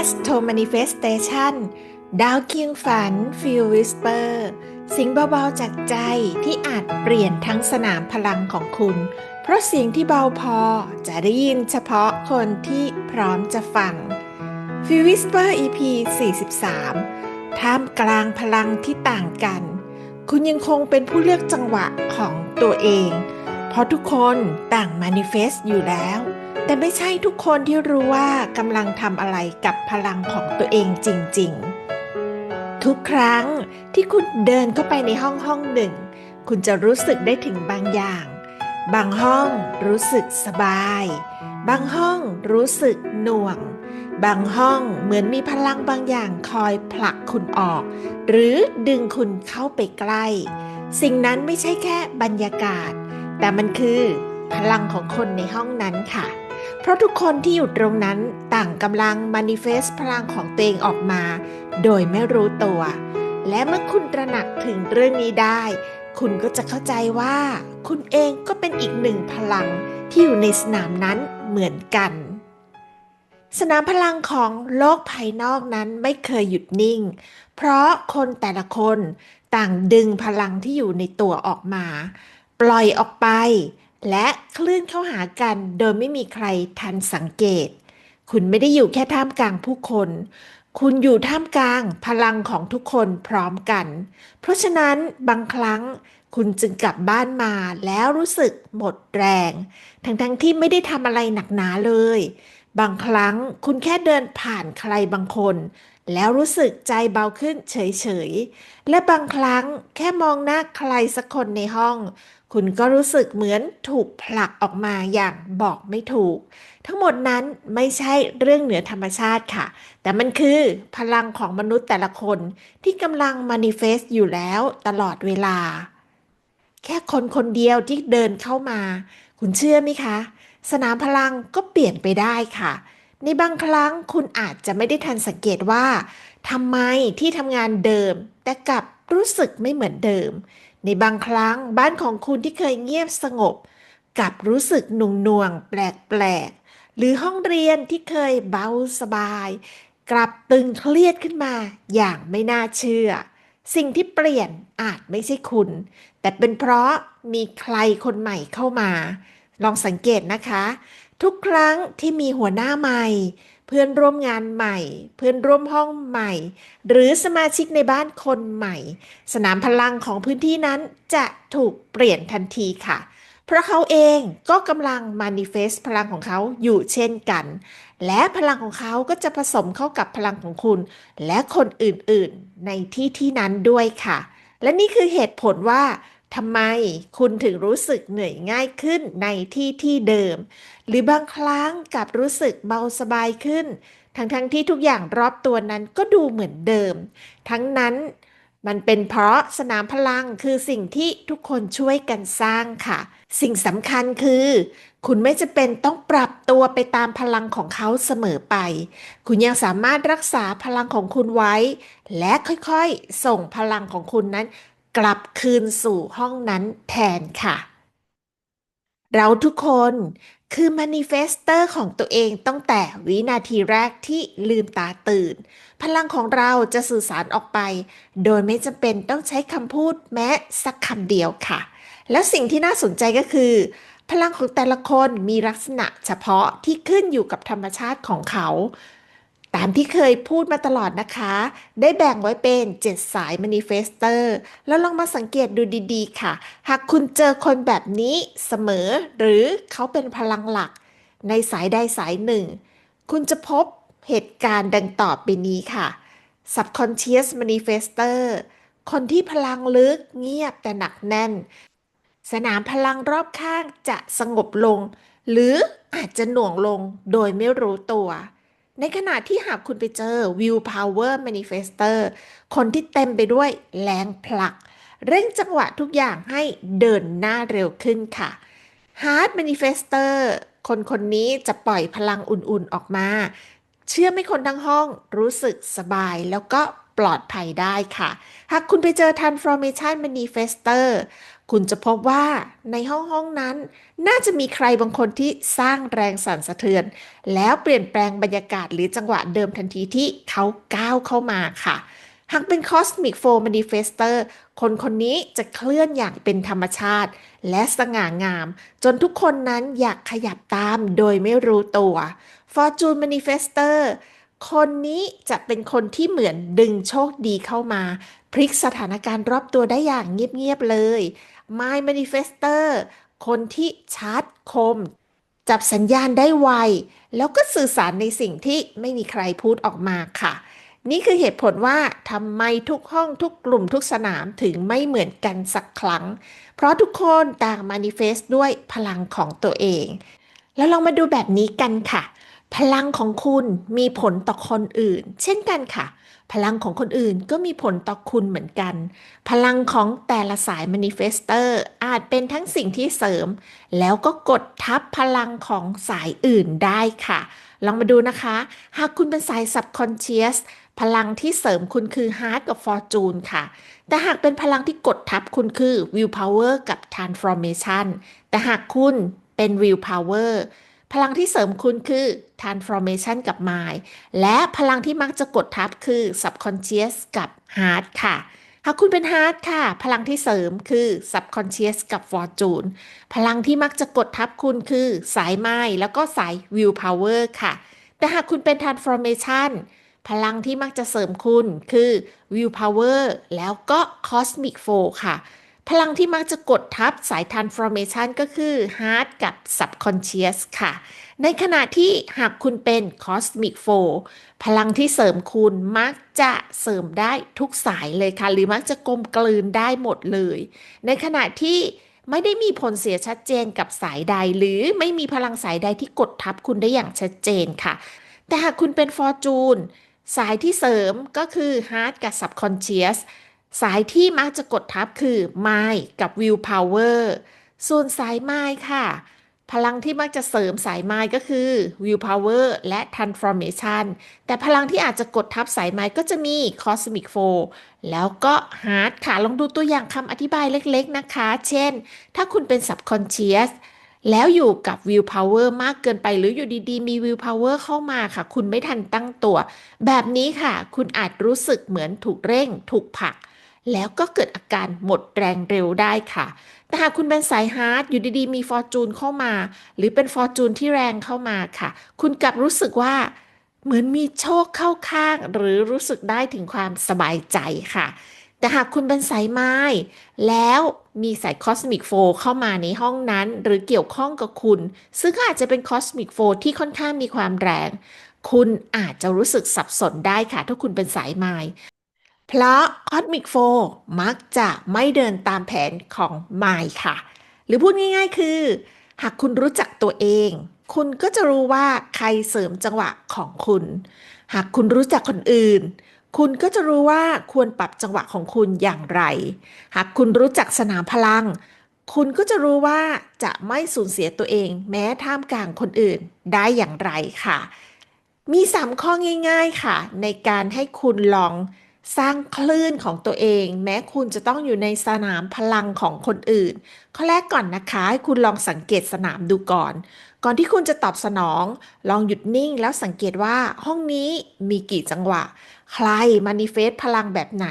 Astro Manifestation ดาวเคียงฝัน Feel Whisper สียงเบาๆจากใจที่อาจเปลี่ยนทั้งสนามพลังของคุณ เพราะเสียงที่เบาพอจะได้ยินเฉพาะคนที่พร้อมจะฟัง Feel Whisper EP 43 ท่ามกลางพลังที่ต่างกัน คุณยังคงเป็นผู้เลือกจังหวะของตัวเอง เพราะทุกคนต่าง manifest อยู่แล้ว แต่ไม่ใช่ทุกคนที่รู้ว่ากำลังทำอะไรกับพลังของตัวเองจริง ๆ ทุกครั้งที่คุณเดินเข้าไปในห้องห้องหนึ่ง คุณจะรู้สึกได้ถึงบางอย่าง บางห้องรู้สึกสบาย บางห้องรู้สึกหน่วง บางห้องเหมือนมีพลังบางอย่างคอยผลักคุณออก หรือดึงคุณเข้าไปใกล้ สิ่งนั้นไม่ใช่แค่บรรยากาศ แต่มันคือพลังของคนในห้องนั้นค่ะ เพราะทุกคนที่อยู่ตรงนั้นต่างกำลัง manifest พลังของตัวเองออกมา โดยไม่รู้ตัว และเมื่อคุณตระหนักถึงเรื่องนี้ได้ คุณก็จะเข้าใจว่า คุณเองก็เป็นอีกหนึ่งพลังที่อยู่ในสนามนั้นเหมือนกัน สนามพลังของโลกภายนอกนั้นไม่เคยหยุดนิ่ง เพราะคนแต่ละคนต่างดึงพลังที่อยู่ในตัวออกมา ปล่อยออกไป และคลื่นเข้าหากันโดยไม่มีใครทันสังเกต คุณไม่ได้อยู่แค่ท่ามกลางผู้คน คุณอยู่ท่ามกลางพลังของทุกคนพร้อมกัน เพราะฉะนั้นบางครั้งคุณจึงกลับบ้านมาแล้วรู้สึกหมดแรง ทั้งๆทที่ไม่ได้ทำอะไรหนักหนาเลย บางครั้งคุณแค่เดินผ่านใครบางคน แล้วรู้สึกใจเบาขึ้นเฉยๆ และบางครั้งแค่มองหน้าใครสักคนในห้อง คุณก็รู้สึกเหมือนถูกผลักออกมาอย่างบอกไม่ถูก ทั้งหมดนั้นไม่ใช่เรื่องเหนือธรรมชาติค่ะ แต่มันคือพลังของมนุษย์แต่ละคนที่กำลัง manifest อยู่แล้วตลอดเวลา แค่คนคนเดียวที่เดินเข้ามา คุณเชื่อไหมคะ สนามพลังก็เปลี่ยนไปได้ค่ะ ในบางครั้งคุณอาจจะไม่ได้ทันสังเกตว่าทำไมที่ทำงานเดิม แต่กลับรู้สึกไม่เหมือนเดิม ในบางครั้งบ้านของคุณที่เคยเงียบสงบ กลับรู้สึกหนุ่งหน่วงๆแปลกๆหรือห้องเรียนที่เคยเบาสบาย กลับตึงเครียดขึ้นมา อย่างไม่น่าเชื่อ สิ่งที่เปลี่ยนอาจไม่ใช่คุณ แต่เป็นเพราะมีใครคนใหม่เข้ามา ลองสังเกตนะคะ ทุกครั้งที่มีหัวหน้าใหม่ เพื่อนร่วมงานใหม่ เพื่อนร่วมห้องใหม่ หรือสมาชิกในบ้านคนใหม่ สนามพลังของพื้นที่นั้นจะถูกเปลี่ยนทันทีค่ะ เพราะเขาเองก็กำลัง manifest พลังของเขาอยู่เช่นกัน และพลังของเขาก็จะผสมเข้ากับพลังของคุณ และคนอื่นๆ ในที่ที่นั้นด้วยค่ะ และนี่คือเหตุผลว่า ทำไมคุณถึงรู้สึกเหนื่อยง่ายขึ้นในที่ที่เดิม หรือบางครั้งกลับรู้สึกเบาสบายขึ้น ทั้งๆทที่ทุกอย่างรอบตัวนั้นก็ดูเหมือนเดิม ทั้งนั้นมันเป็นเพราะสนามพลังคือสิ่งที่ทุกคนช่วยกันสร้างค่ะ สิ่งสำคัญคือ คุณไม่จะเป็นต้องปรับตัวไปตามพลังของเขาเสมอไป คุณยังสามารถรักษาพลังของคุณไว้ และค่อยๆ ส่งพลังของคุณนั้น กลับคืนสู่ห้องนั้นแทนค่ะ เราทุกคนคือ manifester ของตัวเองตั้งแต่วินาทีแรกที่ลืมตาตื่น พลังของเราจะสื่อสารออกไป โดยไม่จำเป็นต้องใช้คำพูดแม้สักคำเดียวค่ะ แล้วสิ่งที่น่าสนใจก็คือ พลังของแต่ละคนมีลักษณะเฉพาะที่ขึ้นอยู่กับธรรมชาติของเขา ตามที่เคยพูดมาตลอดนะคะ ได้แบ่งไว้เป็น 7 สาย manifester แล้วลองมาสังเกตดูดีๆ ค่ะ หากคุณเจอคนแบบนี้เสมอ หรือเขาเป็นพลังหลัก ในสายใดสายหนึ่ง คุณจะพบเหตุการณ์ดังต่อไปนี้ค่ะ subconscious manifester คนที่พลังลึกเงียบแต่หนักแน่น สนามพลังรอบข้างจะสงบลง หรืออาจจะหน่วงลงโดยไม่รู้ตัว ในขณะที่หากคุณไปเจอ will power manifester คนที่เต็มไปด้วยแรงผลัก เร่งจังหวะทุกอย่างให้เดินหน้าเร็วขึ้นค่ะ hard manifester คนคนนี้จะปล่อยพลังอุ่นๆออกมา เชื่อไม่คนทั้งห้องรู้สึกสบายแล้วก็ ปลอดภัยได้ค่ะ หากคุณไปเจอ Transformation Manifester คุณจะพบว่าในห้องห้องนั้น น่าจะมีใครบางคนที่สร้างแรงสั่นสะเทือน แล้วเปลี่ยนแปลงบรรยากาศหรือจังหวะเดิมทันทีที่เขาก้าวเข้ามาค่ะหากเป็น Cosmic Flow Manifester คนคนนี้จะเคลื่อนอย่างเป็นธรรมชาติ และสง่างาม จนทุกคนนั้นอยากขยับตามโดยไม่รู้ตัว Fortune Manifester คนนี้จะเป็นคนที่เหมือนดึงโชคดีเข้ามา พลิกสถานการณ์รอบตัวได้อย่างเงียบ ๆ เลย My Manifester คนที่ชาร์จคม จับสัญญาณได้ไว แล้วก็สื่อสารในสิ่งที่ไม่มีใครพูดออกมาค่ะ นี่คือเหตุผลว่าทำไมทุกห้องทุกกลุ่มทุกสนามถึงไม่เหมือนกันสักครั้ง เพราะทุกคนต่างมานิเฟสด้วยพลังของตัวเอง แล้วลองมาดูแบบนี้กันค่ะ พลังของคุณมีผลต่อคนอื่น เช่นกันค่ะ พลังของคนอื่นก็มีผลต่อคุณเหมือนกัน พลังของแต่ละสายมานิเฟสเตอร์อาจเป็นทั้งสิ่งที่เสริม แล้วก็กดทับพลังของสายอื่นได้ค่ะ ลองมาดูนะคะ หากคุณเป็นสาย subconscious พลังที่เสริมคุณคือ heart กับ fortune ค่ะ แต่หากเป็นพลังที่กดทับคุณคือ will power กับ transformation แต่หากคุณเป็น will power พ พลังที่เสริมคุณคือ transformation กับ mind และพลังที่มักจะกดทับคือ subconscious กับ heart ค่ะ หากคุณเป็น heart ค่ะ พลังที่เสริมคือ subconscious กับ fortune พลังที่มักจะกดทับคุณคือ สาย mind แล้วก็สาย will power ค่ะ แต่หากคุณเป็น transformation พลังที่มักจะเสริมคุณคือ will power แล้วก็ cosmic flow ค่ะ พลังที่มักจะกดทับสาย transformation ก็คือ heart กับ subconscious ค่ะ ในขณะที่หากคุณเป็น cosmic flow พลังที่เสริมคุณมักจะเสริมได้ทุกสายเลยค่ะ หรือมักจะกลมกลืนได้หมดเลย ในขณะที่ไม่ได้มีผลเสียชัดเจนกับสายใด หรือไม่มีพลังสายใดที่กดทับคุณได้อย่างชัดเจนค่ะ แต่หากคุณเป็น fortune สายที่เสริมก็คือ heart กับ subconscious สายที่มักจะกดทับคือ mind กับ will power ส่วนสาย mind ค่ะ พลังที่มักจะเสริมสาย mind ก็คือ will power และ transformation แต่พลังที่อาจจะกดทับสาย mind ก็จะมี cosmic flow แล้วก็ heart ค่ะ ลองดูตัวอย่างคำอธิบายเล็กๆนะคะ เช่น ถ้าคุณเป็น subconscious แล้วอยู่กับ will power มากเกินไปหรืออยู่ดีๆ มี will power เข้ามาค่ะ คุณไม่ทันตั้งตัว แบบนี้ค่ะ คุณอาจรู้สึกเหมือนถูกเร่ง ถูกผลัก แล้วก็เกิดอาการหมดแรงเร็วได้ค่ะ แต่หากคุณเป็นสายฮาร์ดอยู่ดีๆ มีฟอร์จูนเข้ามา หรือเป็นฟอร์จูนที่แรงเข้ามาค่ะ คุณกลับรู้สึกว่าเหมือนมีโชคเข้าข้าง หรือรู้สึกได้ถึงความสบายใจค่ะ แต่หากคุณเป็นสายไม้ แล้วมีสายคอสมิกโฟเข้ามาในห้องนั้น หรือเกี่ยวข้องกับคุณ ซึ่งอาจจะเป็นคอสมิกโฟที่ค่อนข้างมีความแรง คุณอาจจะรู้สึกสับสนได้ค่ะ ถ้าคุณเป็นสายไม้ เพราะคอสมิกโฟมักจะไม่เดินตามแผนของไมล์ค่ะ หรือพูดง่ายๆคือ หากคุณรู้จักตัวเอง คุณก็จะรู้ว่าใครเสริมจังหวะของคุณ หากคุณรู้จักคนอื่น คุณก็จะรู้ว่าควรปรับจังหวะของคุณอย่างไร หากคุณรู้จักสนามพลัง คุณก็จะรู้ว่าจะไม่สูญเสียตัวเอง แม้ท่ามกลางคนอื่นได้อย่างไรค่ะ มีสามข้อง่าย ๆค่ะ ในการให้คุณลอง สร้างคลื่นของตัวเอง แม้คุณจะต้องอยู่ในสนามพลังของคนอื่น ข้อแรกก่อนนะคะ ให้คุณลองสังเกตสนามดูก่อน ก่อนที่คุณจะตอบสนอง ลองหยุดนิ่งแล้วสังเกตว่าห้องนี้มีกี่จังหวะ ใครมานิเฟสพลังแบบไหน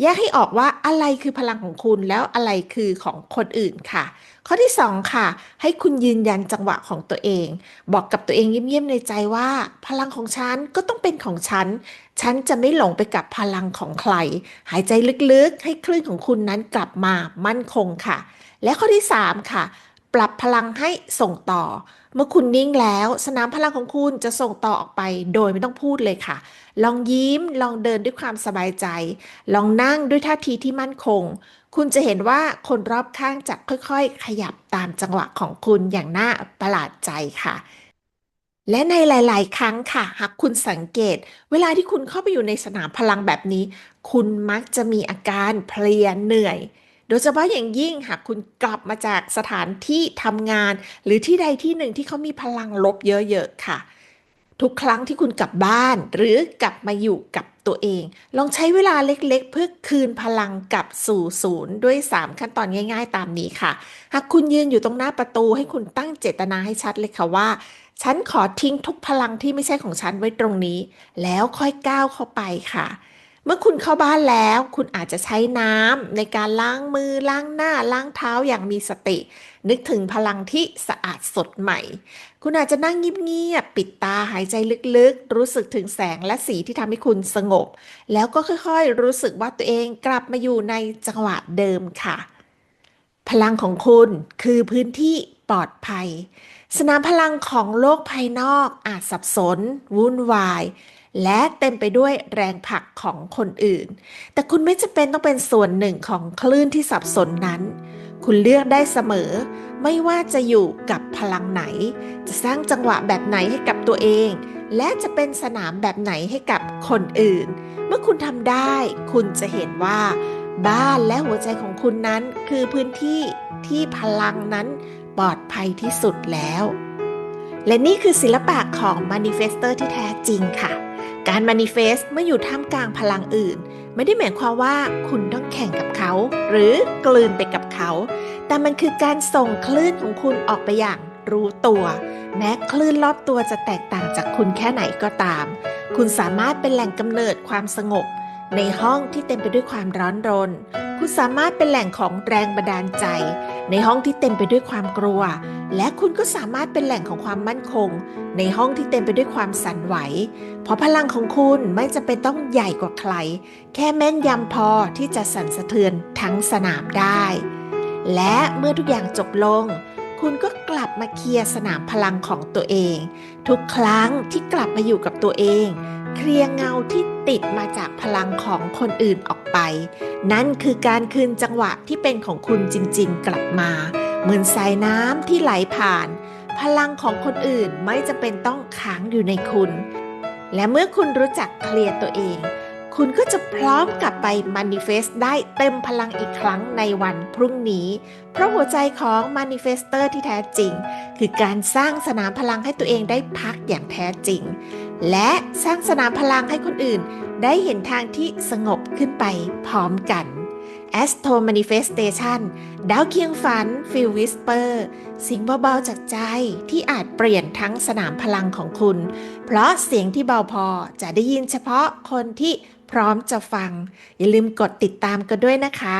แยกให้ออกว่าอะไรคือพลังของคุณแล้วอะไรคือของคนอื่นค่ะ ข้อที่ 2 ค่ะ ให้คุณยืนยันจังหวะของตัวเอง บอกกับตัวเองเงียบๆในใจว่า พลังของฉันก็ต้องเป็นของฉัน ฉันจะไม่หลงไปกับพลังของใคร หายใจลึกๆ ให้คลื่นของคุณนั้นกลับมามั่นคงค่ะ และข้อที่ 3 ค่ะ ปรับพลังให้ส่งต่อ เมื่อคุณนิ่งแล้ว สนามพลังของคุณจะส่งต่อออกไปโดยไม่ต้องพูดเลยค่ะ ลองยิ้ม ลองเดินด้วยความสบายใจ ลองนั่งด้วยท่าทีที่มั่นคง คุณจะเห็นว่าคนรอบข้างจะค่อยๆ ขยับตามจังหวะของคุณอย่างน่าประหลาดใจค่ะและในหลาย ๆ ครั้งค่ะ หากคุณสังเกต เวลาที่คุณเข้าไปอยู่ในสนามพลังแบบนี้ คุณมักจะมีอาการเพลียเหนื่อย โดยเฉพาะอย่างยิ่งหากคุณกลับมาจากสถานที่ทำงาน หรือที่ใดที่หนึ่งที่เขามีพลังลบเยอะๆค่ะ ทุกครั้งที่คุณกลับบ้าน หรือกลับมาอยู่กับตัวเอง ลองใช้เวลาเล็กๆ เพื่อคืนพลังกลับสู่ศูนย์ด้วย 3 ขั้นตอนง่าย ๆ ตามนี้ค่ะ หากคุณยืนอยู่ตรงหน้าประตูให้คุณตั้งเจตนาให้ชัดเลยค่ะว่าฉันขอทิ้งทุกพลังที่ไม่ใช่ของฉันไว้ตรงนี้ แล้วค่อยก้าวเข้าไปค่ะ มื่อคุณเข้าบ้านแล้ว คุณอาจจะใช้น้ำในการล้างมือล้างหน้าล้างเท้าอย่างมีสติ นึกถึงพลังที่สะอาดสดใหม่ คุณอาจจะนั่งเงียบๆปิดตาหายใจลึกๆ รู้สึกถึงแสงและสีที่ทำให้คุณสงบ แล้วก็ค่อยๆ รู้สึกว่าตัวเองกลับมาอยู่ในจังหวะเดิมค่ะ พลังของคุณคือพื้นที่ปลอดภัย สนามพลังของโลกภายนอกอาจสับสน วุ่นวาย และเต็มไปด้วยแรงผลักของคนอื่น แต่คุณไม่จำเป็นต้องเป็นส่วนหนึ่งของคลื่นที่สับสนนั้น คุณเลือกได้เสมอ ไม่ว่าจะอยู่กับพลังไหน จะสร้างจังหวะแบบไหนให้กับตัวเอง และจะเป็นสนามแบบไหนให้กับคนอื่น เมื่อคุณทำได้ คุณจะเห็นว่า บ้านและหัวใจของคุณนั้นคือพื้นที่ที่พลังนั้นปลอดภัยที่สุดแล้ว และนี่คือศิลปะของ Manifestor ที่แท้จริงค่ะ การมานิเฟสเมื่ออยู่ท่ามกลางพลังอื่น ไม่ได้หมายความว่าคุณต้องแข่งกับเขา หรือกลืนไปกับเขา แต่มันคือการส่งคลื่นของคุณออกไปอย่างรู้ตัว แม้คลื่นรอบตัวจะแตกต่างจากคุณแค่ไหนก็ตาม คุณสามารถเป็นแหล่งกำเนิดความสงบ ในห้องที่เต็มไปด้วยความร้อนรน คุณสามารถเป็นแหล่งของแรงบันดาลใจ ในห้องที่เต็มไปด้วยความกลัว และคุณก็สามารถเป็นแหล่งของความมั่นคง ในห้องที่เต็มไปด้วยความสั่นไหว เพราะพลังของคุณไม่จำเป็นต้องใหญ่กว่าใคร แค่แม่นยำพอที่จะสั่นสะเทือนทั้งสนามได้ และเมื่อทุกอย่างจบลงคุณก็กลับมาเคลียร์สนามพลังของตัวเอง ทุกครั้งที่กลับมาอยู่กับตัวเอง เคลียร์เงาที่ติดมาจากพลังของคนอื่นออกไป นั่นคือการคืนจังหวะที่เป็นของคุณจริงๆ กลับมา เหมือนสายน้ำที่ไหลผ่าน พลังของคนอื่นไม่จะเป็นต้องค้างอยู่ในคุณ และเมื่อคุณรู้จักเคลียร์ตัวเอง คุณก็จะพร้อมกลับไป manifest ได้เต็มพลังอีกครั้งในวันพรุ่งนี้ เพราะหัวใจของ manifester ที่แท้จริง คือการสร้างสนามพลังให้ตัวเองได้พักอย่างแท้จริง และสร้างสนามพลังให้คนอื่น ได้เห็นทางที่สงบขึ้นไปพร้อมกัน Astro Manifestation ดาวเคียงฝัน Feel Whisper สิ่งเบาๆจากใจที่อาจเปลี่ยนทั้งสนามพลังของคุณ เพราะเสียงที่เบาพอจะได้ยินเฉพาะคนที่ พร้อมจะฟัง อย่าลืมกดติดตามกันด้วยนะคะ